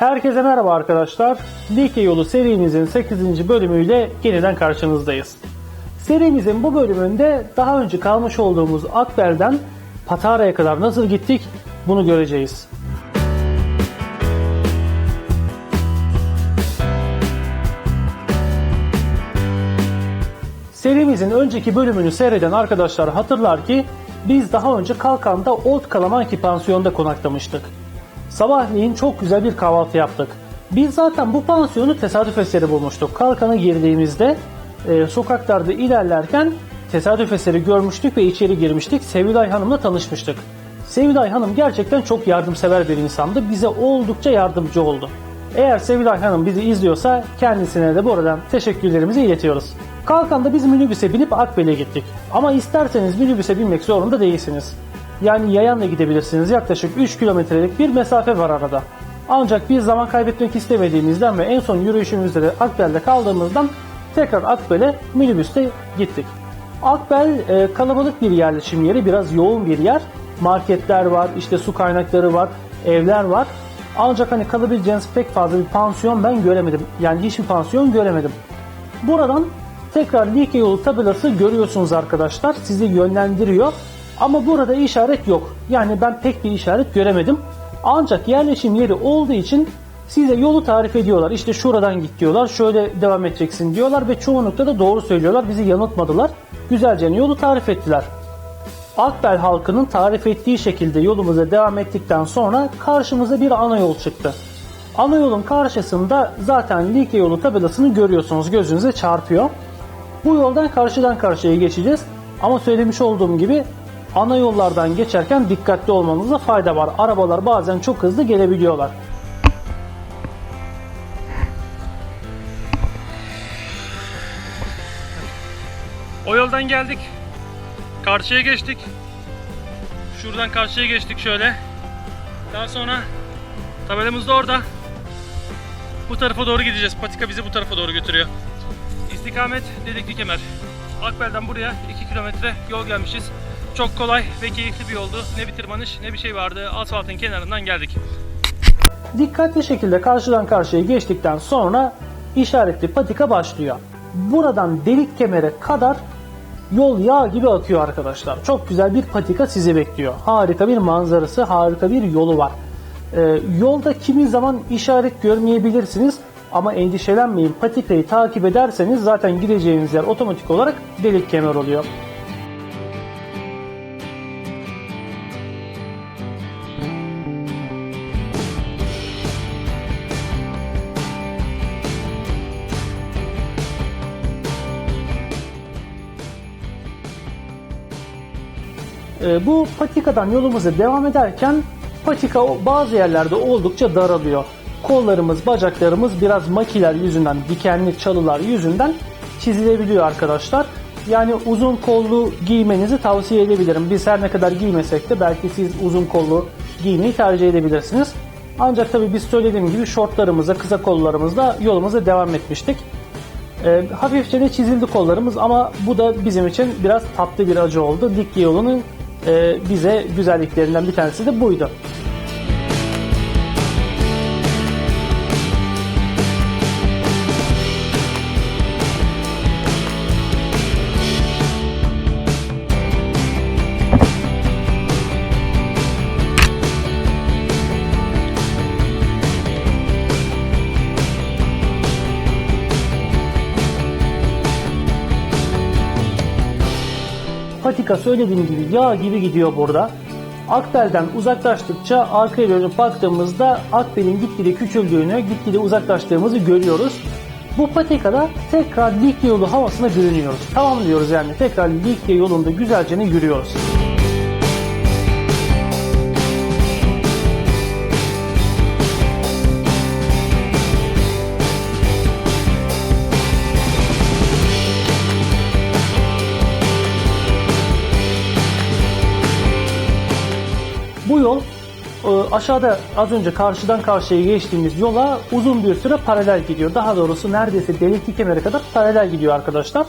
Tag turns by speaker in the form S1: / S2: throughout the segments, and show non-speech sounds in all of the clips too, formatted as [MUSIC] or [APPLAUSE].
S1: Herkese merhaba arkadaşlar. Like yolu serimizin 8. bölümüyle yeniden karşınızdayız. Serimizin bu bölümünde daha önce kalmış olduğumuz Akbel'den Patara'ya kadar nasıl gittik bunu göreceğiz. Serimizin önceki bölümünü seyreden arkadaşlar hatırlar ki biz daha önce Kalkan'da Old Kalamanki pansiyonda konaklamıştık. Sabahleyin çok güzel bir kahvaltı yaptık. Biz zaten bu pansiyonu tesadüf eseri bulmuştuk. Kalkan'a girdiğimizde e, sokaklarda ilerlerken tesadüf eseri görmüştük ve içeri girmiştik. Sevilay Hanım'la tanışmıştık. Sevilay Hanım gerçekten çok yardımsever bir insandı. Bize oldukça yardımcı oldu. Eğer Sevilay Hanım bizi izliyorsa kendisine de buradan teşekkürlerimizi iletiyoruz. Kalkan'da biz minibüse binip Akbel'e gittik. Ama isterseniz minibüse binmek zorunda değilsiniz. Yani yayanla gidebilirsiniz. Yaklaşık 3 kilometrelik bir mesafe var arada. Ancak biz zaman kaybetmek istemediğimizden ve en son yürüyüşümüzde de Akbel'de kaldığımızdan tekrar Akbel'e minibüste gittik. Akbel e, kalabalık bir yerleşim yeri, biraz yoğun bir yer. Marketler var, işte su kaynakları var, evler var. Ancak hani kalabileceğiniz pek fazla bir pansiyon ben göremedim. Yani hiçbir pansiyon göremedim. Buradan tekrar Like yolu tabelası görüyorsunuz arkadaşlar. Sizi yönlendiriyor. Ama burada işaret yok. Yani ben pek bir işaret göremedim. Ancak yerleşim yeri olduğu için size yolu tarif ediyorlar. İşte şuradan git diyorlar, şöyle devam edeceksin diyorlar ve çoğunlukla da doğru söylüyorlar. Bizi yanıltmadılar. Güzelce yolu tarif ettiler. Akbel halkının tarif ettiği şekilde yolumuza devam ettikten sonra karşımıza bir ana yol çıktı. Ana yolun karşısında zaten Like yolu tabelasını görüyorsunuz. Gözünüze çarpıyor. Bu yoldan karşıdan karşıya geçeceğiz. Ama söylemiş olduğum gibi ana yollardan geçerken dikkatli olmamızda fayda var. Arabalar bazen çok hızlı gelebiliyorlar.
S2: O yoldan geldik. Karşıya geçtik. Şuradan karşıya geçtik şöyle. Daha sonra tabelamız da orada. Bu tarafa doğru gideceğiz. Patika bizi bu tarafa doğru götürüyor. İstikamet Delikli Kemer. Akbel'den buraya 2 kilometre yol gelmişiz. Çok kolay ve keyifli bir yoldu. Ne bir tırmanış ne bir şey vardı. Asfaltın kenarından geldik.
S1: Dikkatli şekilde karşıdan karşıya geçtikten sonra işaretli patika başlıyor. Buradan delik kemere kadar yol yağ gibi akıyor arkadaşlar. Çok güzel bir patika sizi bekliyor. Harika bir manzarası, harika bir yolu var. Ee, yolda kimi zaman işaret görmeyebilirsiniz ama endişelenmeyin. Patikayı takip ederseniz zaten gideceğiniz yer otomatik olarak delik kemer oluyor. Ee, bu patikadan yolumuza devam ederken patika bazı yerlerde oldukça daralıyor. Kollarımız, bacaklarımız biraz makiler yüzünden, dikenli çalılar yüzünden çizilebiliyor arkadaşlar. Yani uzun kollu giymenizi tavsiye edebilirim. Biz her ne kadar giymesek de belki siz uzun kollu giymeyi tercih edebilirsiniz. Ancak tabii biz söylediğim gibi şortlarımızla, kısa kollarımızla yolumuza devam etmiştik. E, hafifçe de çizildi kollarımız ama bu da bizim için biraz tatlı bir acı oldu. Dik yolunun e, bize güzelliklerinden bir tanesi de buydu. Patika söylediğim gibi yağ gibi gidiyor burada. Akbel'den uzaklaştıkça arkaya dönüp baktığımızda Akbel'in gitgide küçüldüğünü, gitgide uzaklaştığımızı görüyoruz. Bu patikada tekrar Likya yolu havasına bürünüyoruz. Tamam diyoruz yani tekrar Likya yolunda güzelce yürüyoruz. Aşağıda az önce karşıdan karşıya geçtiğimiz yola uzun bir süre paralel gidiyor. Daha doğrusu neredeyse delikli kemere kadar paralel gidiyor arkadaşlar.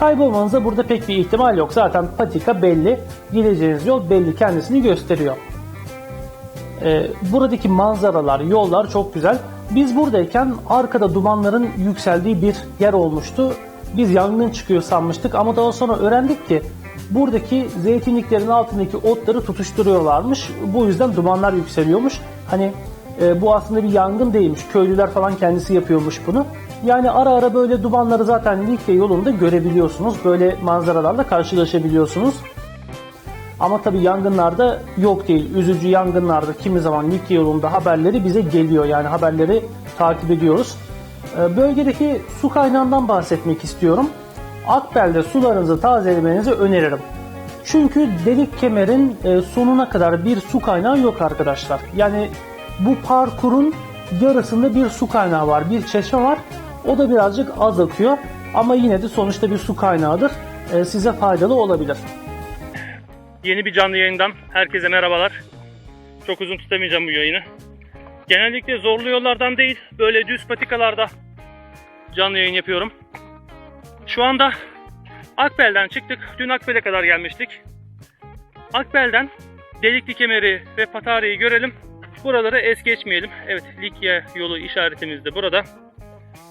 S1: Kaybolmanıza burada pek bir ihtimal yok. Zaten patika belli. Gideceğiniz yol belli kendisini gösteriyor. Ee, buradaki manzaralar, yollar çok güzel. Biz buradayken arkada dumanların yükseldiği bir yer olmuştu. Biz yangın çıkıyor sanmıştık ama daha sonra öğrendik ki buradaki zeytinliklerin altındaki otları tutuşturuyorlarmış. Bu yüzden dumanlar yükseliyormuş. Hani e, bu aslında bir yangın değilmiş. Köylüler falan kendisi yapıyormuş bunu. Yani ara ara böyle dumanları zaten Likya yolunda görebiliyorsunuz. Böyle manzaralarla karşılaşabiliyorsunuz. Ama tabii yangınlarda yok değil. Üzücü yangınlarda kimi zaman Likya yolunda haberleri bize geliyor. Yani haberleri takip ediyoruz. Ee, Bölgedeki su kaynağından bahsetmek istiyorum. Akbel'de sularınızı tazelemenizi öneririm. Çünkü delik kemerin e, sonuna kadar bir su kaynağı yok arkadaşlar. Yani bu parkurun yarısında bir su kaynağı var, bir çeşme var. O da birazcık az akıyor ama yine de sonuçta bir su kaynağıdır. E, size faydalı olabilir.
S2: Yeni bir canlı yayından herkese merhabalar. Çok uzun tutamayacağım bu yayını. Genellikle zorlu yollardan değil, böyle düz patikalarda canlı yayın yapıyorum. Şu anda Akbel'den çıktık. Dün Akbel'e kadar gelmiştik. Akbel'den Delikli Kemeri ve Patare'yi görelim. Buraları es geçmeyelim. Evet, Likya yolu işaretimiz de burada.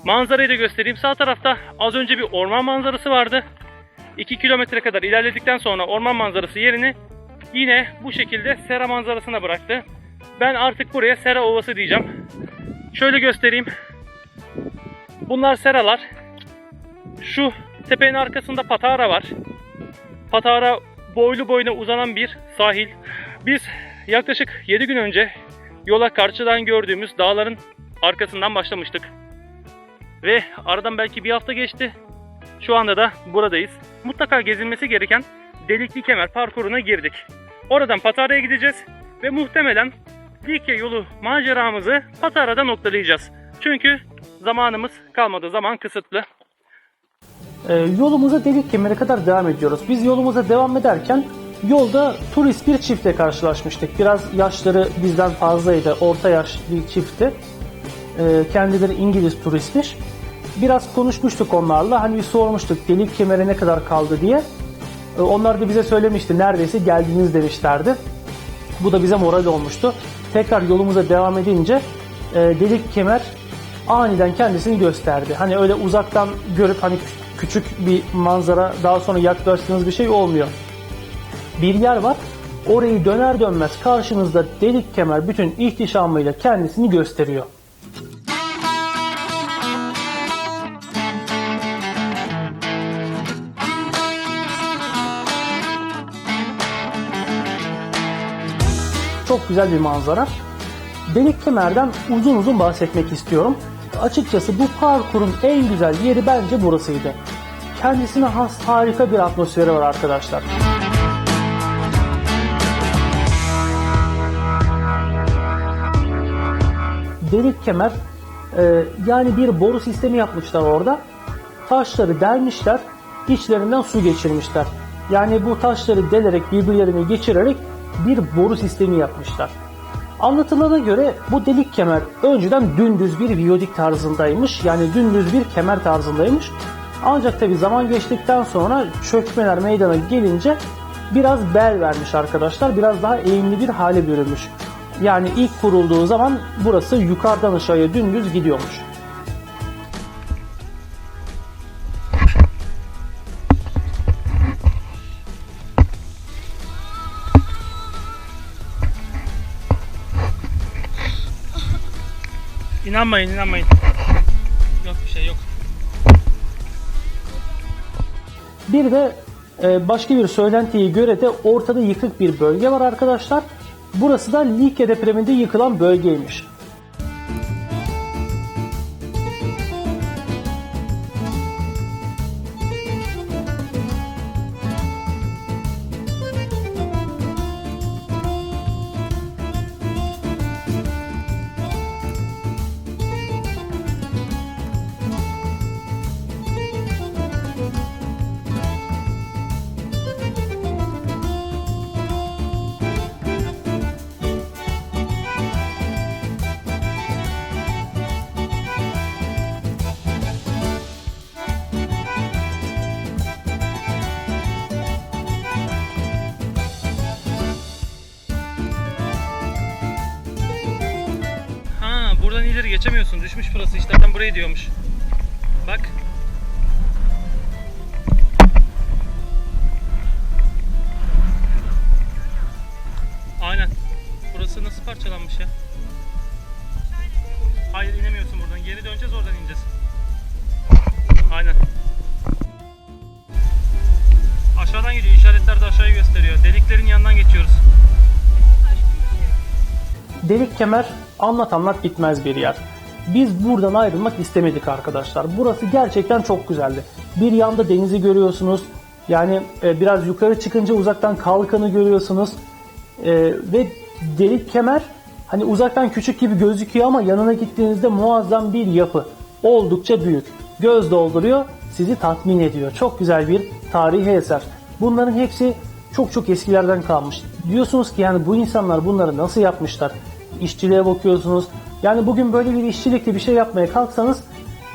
S2: Manzarayı da göstereyim. Sağ tarafta az önce bir orman manzarası vardı. 2 kilometre kadar ilerledikten sonra orman manzarası yerini yine bu şekilde sera manzarasına bıraktı. Ben artık buraya sera ovası diyeceğim. Şöyle göstereyim. Bunlar seralar. Şu tepenin arkasında Patara var. Patara boylu boyuna uzanan bir sahil. Biz yaklaşık 7 gün önce yola karşıdan gördüğümüz dağların arkasından başlamıştık. Ve aradan belki bir hafta geçti. Şu anda da buradayız. Mutlaka gezilmesi gereken Delikli Kemer parkuruna girdik. Oradan Patara'ya gideceğiz ve muhtemelen Likya yolu maceramızı Patara'da noktalayacağız. Çünkü zamanımız kalmadı, zaman kısıtlı.
S1: E, yolumuza delik kemere kadar devam ediyoruz. Biz yolumuza devam ederken yolda turist bir çiftle karşılaşmıştık. Biraz yaşları bizden fazlaydı. Orta yaş bir çiftti. E, kendileri İngiliz turistmiş. Biraz konuşmuştuk onlarla. Hani bir sormuştuk delik kemere ne kadar kaldı diye. E, onlar da bize söylemişti. Neredeyse geldiniz demişlerdi. Bu da bize moral olmuştu. Tekrar yolumuza devam edince e, delik kemer aniden kendisini gösterdi. Hani öyle uzaktan görüp hani kü- küçük bir manzara daha sonra yaklaştığınız bir şey olmuyor. Bir yer var. Orayı döner dönmez karşınızda delik kemer bütün ihtişamıyla kendisini gösteriyor. Çok güzel bir manzara. Delik kemerden uzun uzun bahsetmek istiyorum. Açıkçası bu parkurun en güzel yeri bence burasıydı. Kendisine has harika bir atmosferi var arkadaşlar. Delik kemer e, yani bir boru sistemi yapmışlar orada. Taşları delmişler, içlerinden su geçirmişler. Yani bu taşları delerek birbirlerine geçirerek bir boru sistemi yapmışlar. Anlatılana göre bu delik kemer önceden dümdüz bir viyodik tarzındaymış. Yani dümdüz bir kemer tarzındaymış. Ancak tabi zaman geçtikten sonra çökmeler meydana gelince biraz bel vermiş arkadaşlar. Biraz daha eğimli bir hale bürünmüş. Yani ilk kurulduğu zaman burası yukarıdan aşağıya dümdüz gidiyormuş.
S2: İnanmayın, inanmayın. Yok bir şey yok.
S1: Bir de e, başka bir söylentiye göre de ortada yıkık bir bölge var arkadaşlar. Burası da Likya depreminde yıkılan bölgeymiş.
S2: İşte ben burayı diyormuş. Bak. Aynen. Burası nasıl parçalanmış ya? Hayır inemiyorsun buradan. Geri döneceğiz oradan ineceğiz. Aynen. Aşağıdan gidiyor. İşaretler de aşağıyı gösteriyor. Deliklerin yanından geçiyoruz.
S1: Delik kemer anlat anlat bitmez bir yer. Biz buradan ayrılmak istemedik arkadaşlar. Burası gerçekten çok güzeldi. Bir yanda denizi görüyorsunuz. Yani e, biraz yukarı çıkınca uzaktan kalkanı görüyorsunuz. E, ve delik kemer hani uzaktan küçük gibi gözüküyor ama yanına gittiğinizde muazzam bir yapı. Oldukça büyük. Göz dolduruyor, sizi tatmin ediyor. Çok güzel bir tarihi eser. Bunların hepsi çok çok eskilerden kalmış. Diyorsunuz ki yani bu insanlar bunları nasıl yapmışlar? İşçiliğe bakıyorsunuz. Yani bugün böyle bir işçilikle bir şey yapmaya kalksanız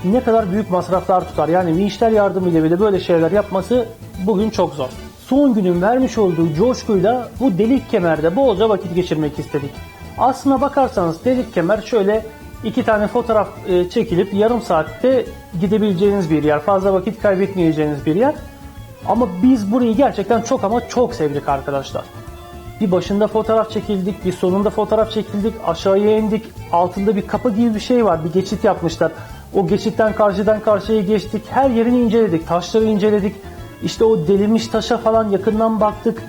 S1: ne kadar büyük masraflar tutar. Yani vinçler yardımıyla bile böyle şeyler yapması bugün çok zor. Son günün vermiş olduğu coşkuyla bu delik kemerde bolca vakit geçirmek istedik. Aslına bakarsanız delik kemer şöyle iki tane fotoğraf e, çekilip yarım saatte gidebileceğiniz bir yer. Fazla vakit kaybetmeyeceğiniz bir yer. Ama biz burayı gerçekten çok ama çok sevdik arkadaşlar. Bir başında fotoğraf çekildik, bir sonunda fotoğraf çekildik, aşağıya indik. Altında bir kapı gibi bir şey var, bir geçit yapmışlar. O geçitten karşıdan karşıya geçtik, her yerini inceledik, taşları inceledik. İşte o delinmiş taşa falan yakından baktık.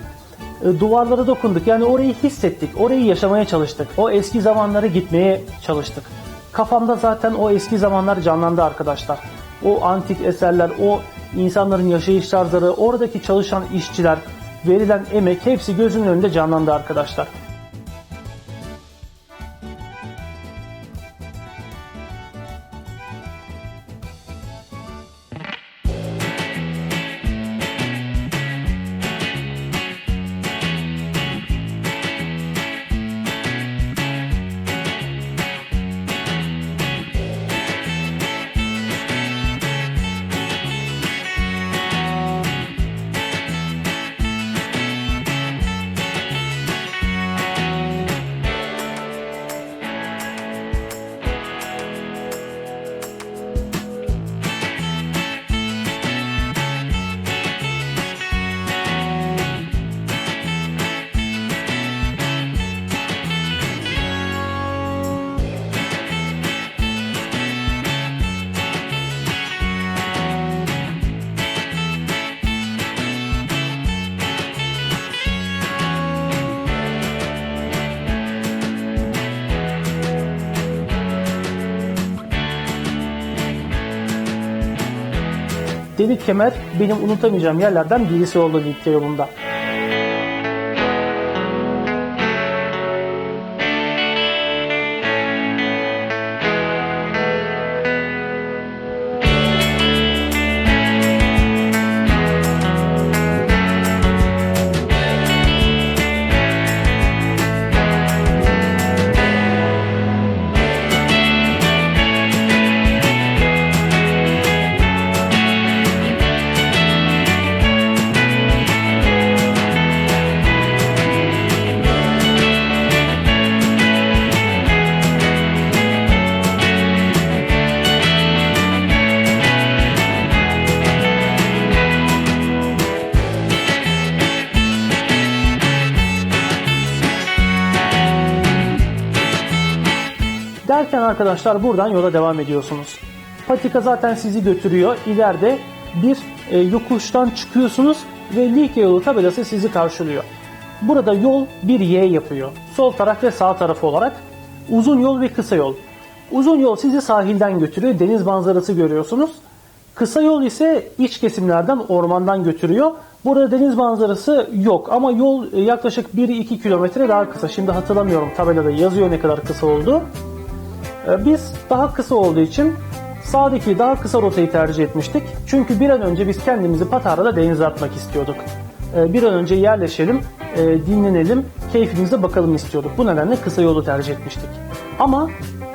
S1: E, duvarlara dokunduk. Yani orayı hissettik, orayı yaşamaya çalıştık. O eski zamanlara gitmeye çalıştık. Kafamda zaten o eski zamanlar canlandı arkadaşlar. O antik eserler, o insanların yaşayış tarzları, oradaki çalışan işçiler, verilen emek hepsi gözümün önünde canlandı arkadaşlar. Delik kemer benim unutamayacağım yerlerden birisi oldu Likya yolunda. Arkadaşlar buradan yola devam ediyorsunuz. Patika zaten sizi götürüyor. İleride bir e, yokuştan çıkıyorsunuz ve Likya yolu tabelası sizi karşılıyor. Burada yol bir Y yapıyor. Sol taraf ve sağ tarafı olarak uzun yol ve kısa yol. Uzun yol sizi sahilden götürüyor. Deniz manzarası görüyorsunuz. Kısa yol ise iç kesimlerden ormandan götürüyor. Burada deniz manzarası yok ama yol e, yaklaşık 1-2 kilometre daha kısa. Şimdi hatırlamıyorum tabelada yazıyor ne kadar kısa olduğu. Ee, Biz daha kısa olduğu için sağdaki daha kısa rotayı tercih etmiştik. Çünkü bir an önce biz kendimizi Patara'da denize atmak istiyorduk. Ee, Bir an önce yerleşelim, e, dinlenelim, keyfimize bakalım istiyorduk. Bu nedenle kısa yolu tercih etmiştik. Ama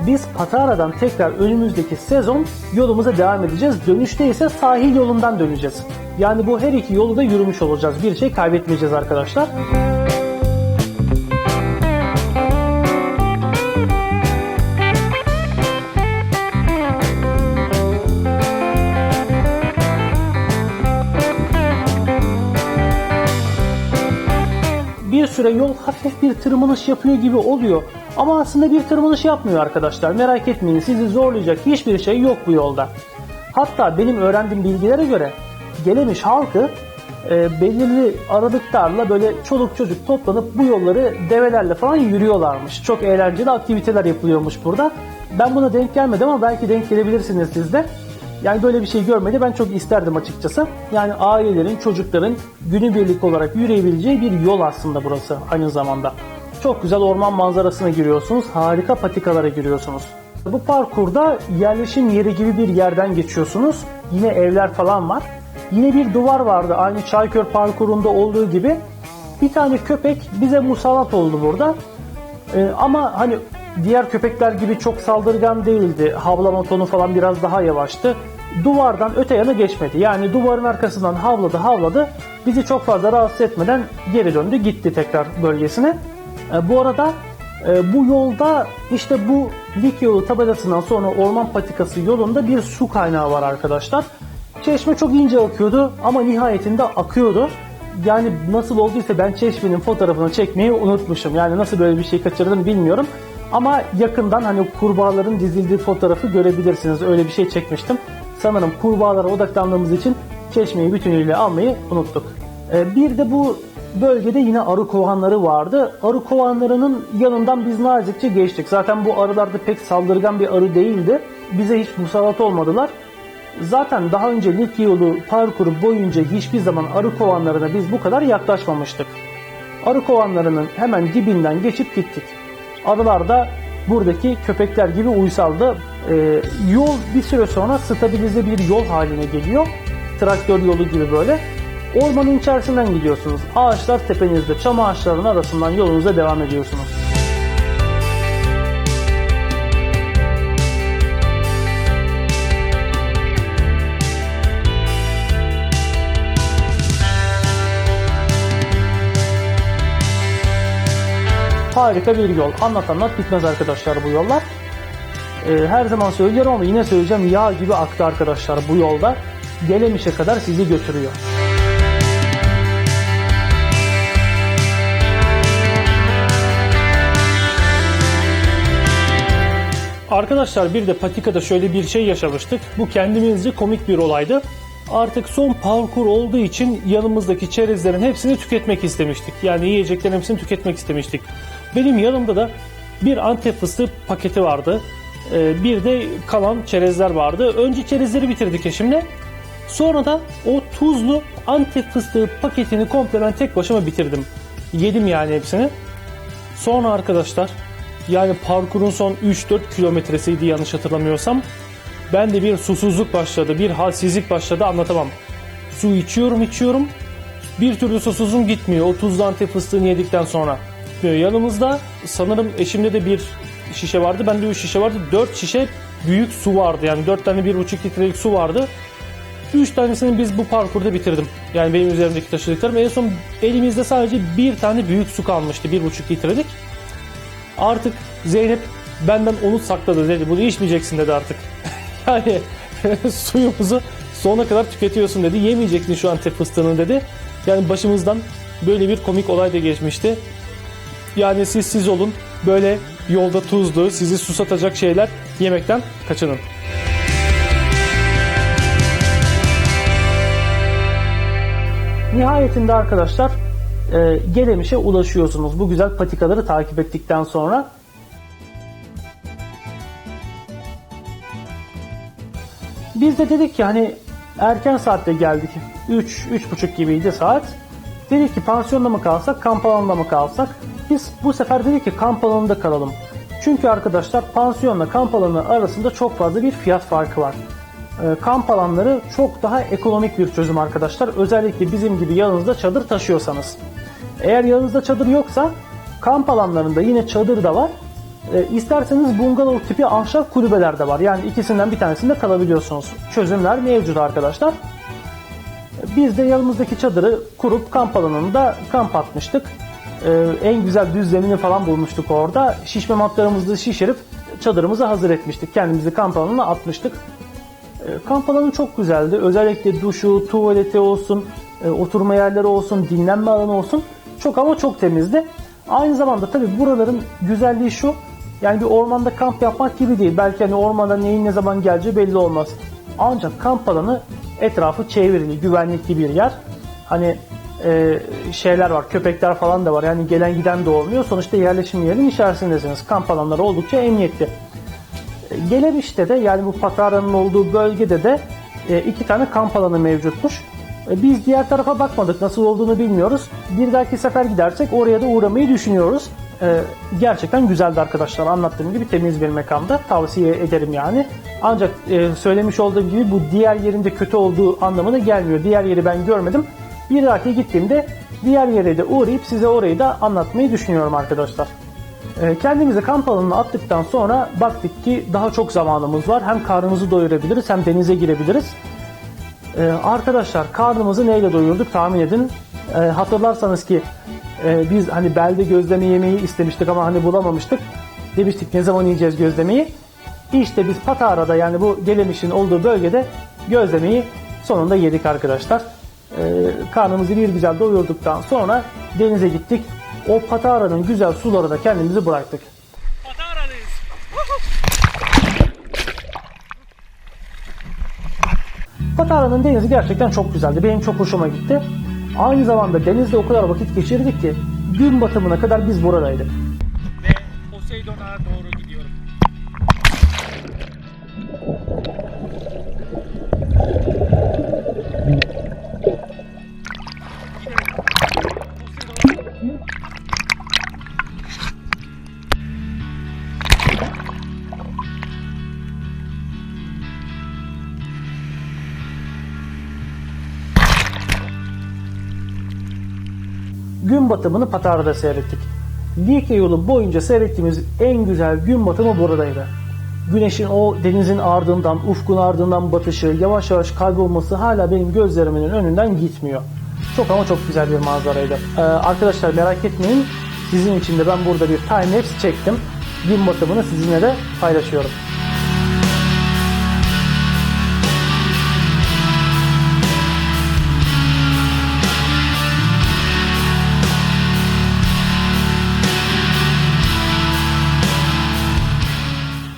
S1: biz Patara'dan tekrar önümüzdeki sezon yolumuza devam edeceğiz. Dönüşte ise sahil yolundan döneceğiz. Yani bu her iki yolu da yürümüş olacağız. Bir şey kaybetmeyeceğiz arkadaşlar. Süre yol hafif bir tırmanış yapıyor gibi oluyor. Ama aslında bir tırmanış yapmıyor arkadaşlar. Merak etmeyin sizi zorlayacak hiçbir şey yok bu yolda. Hatta benim öğrendiğim bilgilere göre Gelemiş halkı e, belirli aralıklarla böyle çoluk çocuk toplanıp bu yolları develerle falan yürüyorlarmış. Çok eğlenceli aktiviteler yapılıyormuş burada. Ben buna denk gelmedim ama belki denk gelebilirsiniz siz de. Yani böyle bir şey görmedi ben çok isterdim açıkçası. Yani ailelerin, çocukların günübirlik olarak yürüyebileceği bir yol aslında burası aynı zamanda. Çok güzel orman manzarasına giriyorsunuz, harika patikalara giriyorsunuz. Bu parkurda yerleşim yeri gibi bir yerden geçiyorsunuz. Yine evler falan var. Yine bir duvar vardı aynı Çayköy parkurunda olduğu gibi. Bir tane köpek bize musallat oldu burada. Ee, ama hani diğer köpekler gibi çok saldırgan değildi. Havlama tonu falan biraz daha yavaştı. Duvardan öte yana geçmedi. Yani duvarın arkasından havladı havladı. Bizi çok fazla rahatsız etmeden geri döndü gitti tekrar bölgesine. Ee, bu arada e, bu yolda işte bu dik yolu tabelasından sonra orman patikası yolunda bir su kaynağı var arkadaşlar. Çeşme çok ince akıyordu ama nihayetinde akıyordu. Yani nasıl olduysa ben çeşmenin fotoğrafını çekmeyi unutmuşum. Yani nasıl böyle bir şey kaçırdım bilmiyorum. Ama yakından hani kurbağaların dizildiği fotoğrafı görebilirsiniz. Öyle bir şey çekmiştim. Sanırım kurbağalara odaklandığımız için çeşmeyi bütünüyle almayı unuttuk. Ee, Bir de bu bölgede yine arı kovanları vardı. Arı kovanlarının yanından biz nazikçe geçtik. Zaten bu arılar da pek saldırgan bir arı değildi. Bize hiç musallat olmadılar. Zaten daha önce Likya yolu parkuru boyunca hiçbir zaman arı kovanlarına biz bu kadar yaklaşmamıştık. Arı kovanlarının hemen dibinden geçip gittik. Arılar da buradaki köpekler gibi uysaldı. Ee, yol bir süre sonra stabilize bir yol haline geliyor. Traktör yolu gibi böyle. Ormanın içerisinden gidiyorsunuz. Ağaçlar tepenizde, çam ağaçlarının arasından yolunuza devam ediyorsunuz. Harika bir yol. Anlat bitmez arkadaşlar bu yollar. Ee, her zaman söylüyorum ama yine söyleyeceğim yağ gibi aktı arkadaşlar bu yolda. Gelemişe kadar sizi götürüyor. Arkadaşlar bir de patikada şöyle bir şey yaşamıştık. Bu kendimizce komik bir olaydı. Artık son parkur olduğu için yanımızdaki çerezlerin hepsini tüketmek istemiştik. Yani yiyeceklerin hepsini tüketmek istemiştik. Benim yanımda da bir antep fıstığı paketi vardı. Ee, Bir de kalan çerezler vardı. Önce çerezleri bitirdik eşimle. Sonra da o tuzlu antep fıstığı paketini komple ben tek başıma bitirdim. Yedim yani hepsini. Sonra arkadaşlar yani parkurun son 3-4 kilometresiydi yanlış hatırlamıyorsam. Ben de bir susuzluk başladı, bir halsizlik başladı anlatamam. Su içiyorum içiyorum. Bir türlü susuzluğum gitmiyor o tuzlu antep fıstığını yedikten sonra. Yanımızda sanırım eşimde de bir şişe vardı. Bende 3 şişe vardı. 4 şişe büyük su vardı. Yani 4 tane 1,5 litrelik su vardı. 3 tanesini biz bu parkurda bitirdim. Yani benim üzerimdeki taşıdıklarım. En son elimizde sadece bir tane büyük su kalmıştı. 1,5 litrelik. Artık Zeynep benden onu sakladı dedi. Bunu içmeyeceksin dedi artık. [LAUGHS] yani [LAUGHS] suyumuzu sonuna kadar tüketiyorsun dedi. Yemeyeceksin şu antep fıstığını dedi. Yani başımızdan böyle bir komik olay da geçmişti. Yani siz siz olun. Böyle yolda tuzlu, sizi susatacak şeyler yemekten kaçının. Nihayetinde arkadaşlar e, Gelemiş'e ulaşıyorsunuz. Bu güzel patikaları takip ettikten sonra. Biz de dedik ki hani erken saatte geldik. 3 3.30 gibiydi saat. Dedik ki pansiyonda mı kalsak, kamp alanında mı kalsak? Biz bu sefer dedik ki kamp alanında kalalım. Çünkü arkadaşlar pansiyonla kamp alanı arasında çok fazla bir fiyat farkı var. Ee, kamp alanları çok daha ekonomik bir çözüm arkadaşlar. Özellikle bizim gibi yanınızda çadır taşıyorsanız. Eğer yanınızda çadır yoksa kamp alanlarında yine çadır da var. Ee, isterseniz bungalov tipi ahşap kulübeler de var. Yani ikisinden bir tanesinde kalabiliyorsunuz. Çözümler mevcut arkadaşlar. Biz de yanımızdaki çadırı kurup kamp alanında kamp atmıştık. Ee, en güzel düz zemini falan bulmuştuk orada. Şişme matlarımızı şişirip çadırımızı hazır etmiştik. Kendimizi kamp alanına atmıştık. Ee, kamp alanı çok güzeldi. Özellikle duşu, tuvaleti olsun, e, oturma yerleri olsun, dinlenme alanı olsun. Çok ama çok temizdi. Aynı zamanda tabii buraların güzelliği şu. Yani bir ormanda kamp yapmak gibi değil. Belki hani ormanda neyin ne zaman geleceği belli olmaz. Ancak kamp alanı etrafı çevrili, güvenlikli bir yer. Hani e, şeyler var, köpekler falan da var. Yani gelen giden de olmuyor. Sonuçta yerleşim yerinin içerisindesiniz. Kamp alanları oldukça emniyetli. E, Gelemiş'te de yani bu Patara'nın olduğu bölgede de e, iki tane kamp alanı mevcutmuş. E, Biz diğer tarafa bakmadık. Nasıl olduğunu bilmiyoruz. Bir dahaki sefer gidersek oraya da uğramayı düşünüyoruz. E, Gerçekten güzeldi arkadaşlar. Anlattığım gibi temiz bir mekanda. Tavsiye ederim yani. Ancak e, söylemiş olduğum gibi bu diğer yerinde kötü olduğu anlamına gelmiyor. Diğer yeri ben görmedim. Bir dahaki gittiğimde diğer yere de uğrayıp size orayı da anlatmayı düşünüyorum arkadaşlar. E, Kendimizi kamp alanına attıktan sonra baktık ki daha çok zamanımız var. Hem karnımızı doyurabiliriz hem denize girebiliriz. Ee, arkadaşlar karnımızı neyle doyurduk tahmin edin. Ee, hatırlarsanız ki e, biz hani belde gözleme yemeği istemiştik ama hani bulamamıştık. Demiştik ne zaman yiyeceğiz gözlemeyi. İşte biz Patara'da yani bu Gelemiş'in olduğu bölgede gözlemeyi sonunda yedik arkadaşlar. Ee, karnımızı bir güzel doyurduktan sonra denize gittik. O Patara'nın güzel sularına kendimizi bıraktık.
S2: Pataralıyız.
S1: Patara'nın denizi gerçekten çok güzeldi. Benim çok hoşuma gitti. Aynı zamanda denizde o kadar vakit geçirdik ki gün batımına kadar biz buradaydık. Batımını Patara'da seyrettik. Likya yolu boyunca seyrettiğimiz en güzel gün batımı buradaydı. Güneşin o denizin ardından, ufkun ardından batışı, yavaş yavaş kaybolması hala benim gözlerimin önünden gitmiyor. Çok ama çok güzel bir manzaraydı. Ee, arkadaşlar merak etmeyin, sizin için de ben burada bir time lapse çektim. Gün batımını sizinle de paylaşıyorum.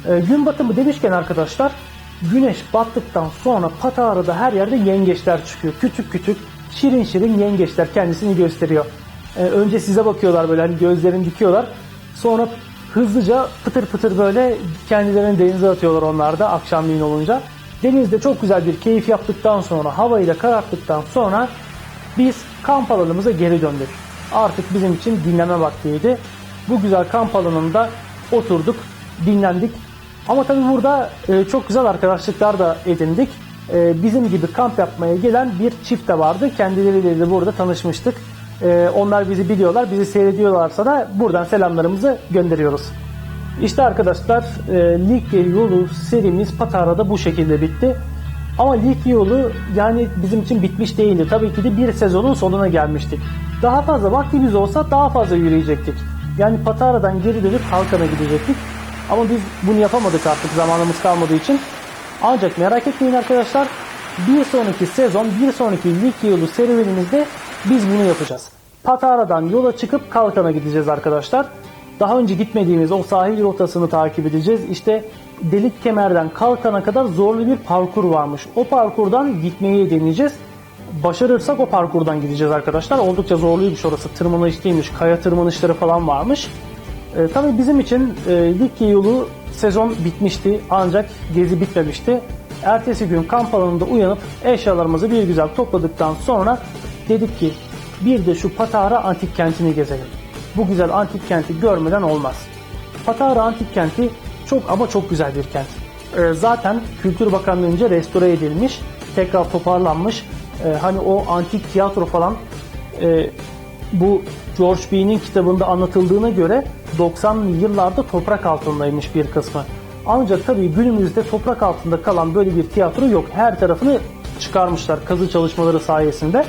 S1: Ee, gün batımı demişken arkadaşlar güneş battıktan sonra Patara'da her yerde yengeçler çıkıyor. Küçük küçük şirin şirin yengeçler kendisini gösteriyor. Ee, önce size bakıyorlar böyle hani gözlerini dikiyorlar. Sonra hızlıca pıtır pıtır böyle kendilerini denize atıyorlar onlar da akşamleyin olunca. Denizde çok güzel bir keyif yaptıktan sonra havayı da kararttıktan sonra biz kamp alanımıza geri döndük. Artık bizim için dinleme vaktiydi. Bu güzel kamp alanında oturduk, dinlendik. Ama tabii burada e, çok güzel arkadaşlıklar da edindik. E, bizim gibi kamp yapmaya gelen bir çift de vardı. Kendileriyle de burada tanışmıştık. E, onlar bizi biliyorlar, bizi seyrediyorlarsa da buradan selamlarımızı gönderiyoruz. İşte arkadaşlar e, Likya yolu serimiz Patara'da bu şekilde bitti. Ama Likya yolu yani bizim için bitmiş değildi. Tabii ki de bir sezonun sonuna gelmiştik. Daha fazla vaktimiz olsa daha fazla yürüyecektik. Yani Patara'dan geri dönüp Halkan'a gidecektik. Ama biz bunu yapamadık artık zamanımız kalmadığı için. Ancak merak etmeyin arkadaşlar. Bir sonraki sezon, bir sonraki Likya yolu serüvenimizde biz bunu yapacağız. Patara'dan yola çıkıp Kalkan'a gideceğiz arkadaşlar. Daha önce gitmediğimiz o sahil rotasını takip edeceğiz. İşte Delik Kemer'den Kalkan'a kadar zorlu bir parkur varmış. O parkurdan gitmeyi deneyeceğiz. Başarırsak o parkurdan gideceğiz arkadaşlar. Oldukça zorluymuş orası. Tırmanışlıymış, kaya tırmanışları falan varmış. E, tabii bizim için e, Likya yolu sezon bitmişti ancak gezi bitmemişti. Ertesi gün kamp alanında uyanıp eşyalarımızı bir güzel topladıktan sonra dedik ki bir de şu Patara antik kentini gezelim. Bu güzel antik kenti görmeden olmaz. Patara antik kenti çok ama çok güzel bir kent. E, zaten Kültür Bakanlığı'nca restore edilmiş, tekrar toparlanmış. E, hani o antik tiyatro falan e, bu George Bean'in kitabında anlatıldığına göre 90'lı yıllarda toprak altındaymış bir kısmı. Ancak tabii günümüzde toprak altında kalan böyle bir tiyatro yok. Her tarafını çıkarmışlar kazı çalışmaları sayesinde.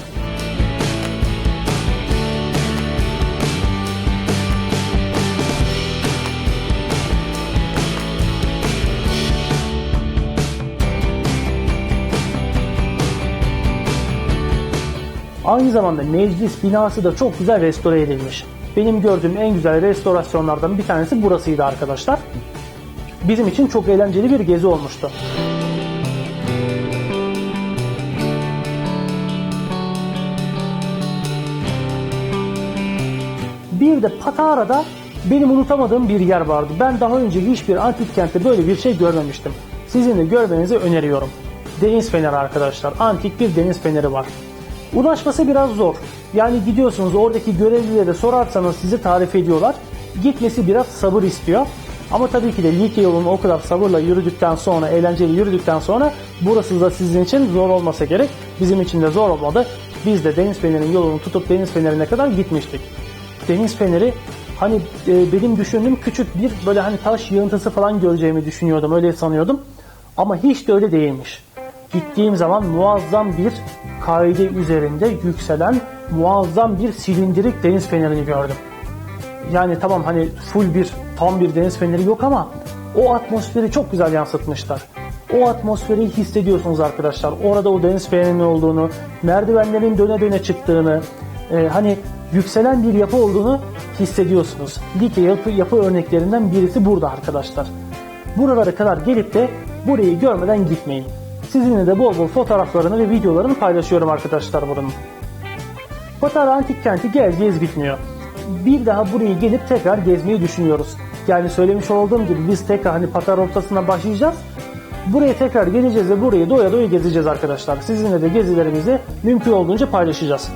S1: Aynı zamanda meclis binası da çok güzel restore edilmiş. Benim gördüğüm en güzel restorasyonlardan bir tanesi burasıydı arkadaşlar. Bizim için çok eğlenceli bir gezi olmuştu. Bir de Patara'da benim unutamadığım bir yer vardı. Ben daha önce hiçbir antik kentte böyle bir şey görmemiştim. Sizin de görmenizi öneriyorum. Deniz feneri arkadaşlar. Antik bir deniz feneri var. Ulaşması biraz zor. Yani gidiyorsunuz oradaki görevlilere sorarsanız sizi tarif ediyorlar. Gitmesi biraz sabır istiyor. Ama tabii ki de Likya yolunu o kadar sabırla yürüdükten sonra, eğlenceli yürüdükten sonra burası da sizin için zor olmasa gerek. Bizim için de zor olmadı. Biz de Deniz Feneri'nin yolunu tutup Deniz Feneri'ne kadar gitmiştik. Deniz Feneri hani e, benim düşündüğüm küçük bir böyle hani taş yığıntısı falan göreceğimi düşünüyordum. Öyle sanıyordum. Ama hiç de öyle değilmiş. Gittiğim zaman muazzam bir kaide üzerinde yükselen muazzam bir silindirik deniz fenerini gördüm. Yani tamam hani full bir tam bir deniz feneri yok ama o atmosferi çok güzel yansıtmışlar. O atmosferi hissediyorsunuz arkadaşlar. Orada o deniz fenerinin olduğunu, merdivenlerin döne döne çıktığını, e, hani yükselen bir yapı olduğunu hissediyorsunuz. Likya yapı, yapı örneklerinden birisi burada arkadaşlar. Buralara kadar gelip de burayı görmeden gitmeyin. Sizinle de bol bol fotoğraflarını ve videolarını paylaşıyorum arkadaşlar buranın. Patara Antik Kenti gez bitmiyor. Bir daha burayı gelip tekrar gezmeyi düşünüyoruz. Yani söylemiş olduğum gibi biz tekrar hani Patara ortasına başlayacağız. Buraya tekrar geleceğiz ve burayı doya doya gezeceğiz arkadaşlar. Sizinle de gezilerimizi mümkün olduğunca paylaşacağız.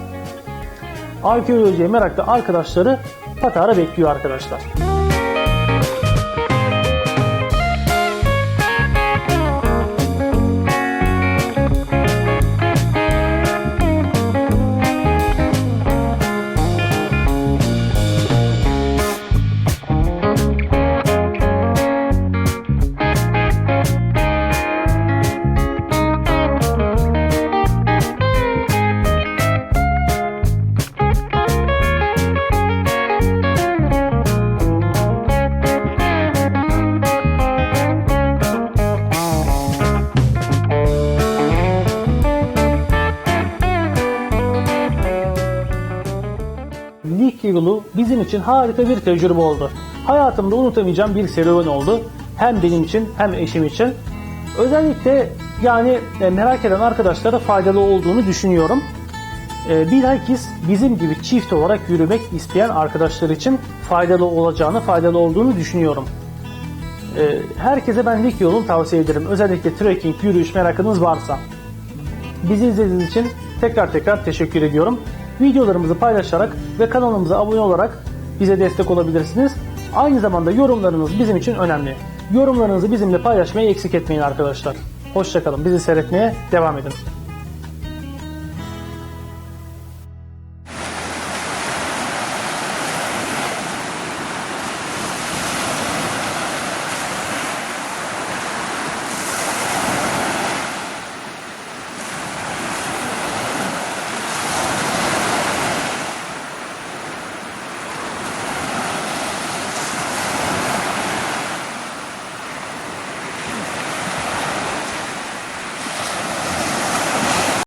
S1: Arkeolojiye meraklı arkadaşları Patara bekliyor arkadaşlar. İçin harika bir tecrübe oldu. Hayatımda unutamayacağım bir serüven oldu. Hem benim için hem eşim için. Özellikle yani e, merak eden arkadaşlara faydalı olduğunu düşünüyorum. E, Bilakis bizim gibi çift olarak yürümek isteyen arkadaşlar için faydalı olacağını, faydalı olduğunu düşünüyorum. E, Herkese ben Likya yolunu tavsiye ederim. Özellikle trekking, yürüyüş merakınız varsa. Bizi izlediğiniz için tekrar tekrar teşekkür ediyorum. Videolarımızı paylaşarak ve kanalımıza abone olarak bize destek olabilirsiniz. Aynı zamanda yorumlarınız bizim için önemli. Yorumlarınızı bizimle paylaşmayı eksik etmeyin arkadaşlar. Hoşçakalın. Bizi seyretmeye devam edin.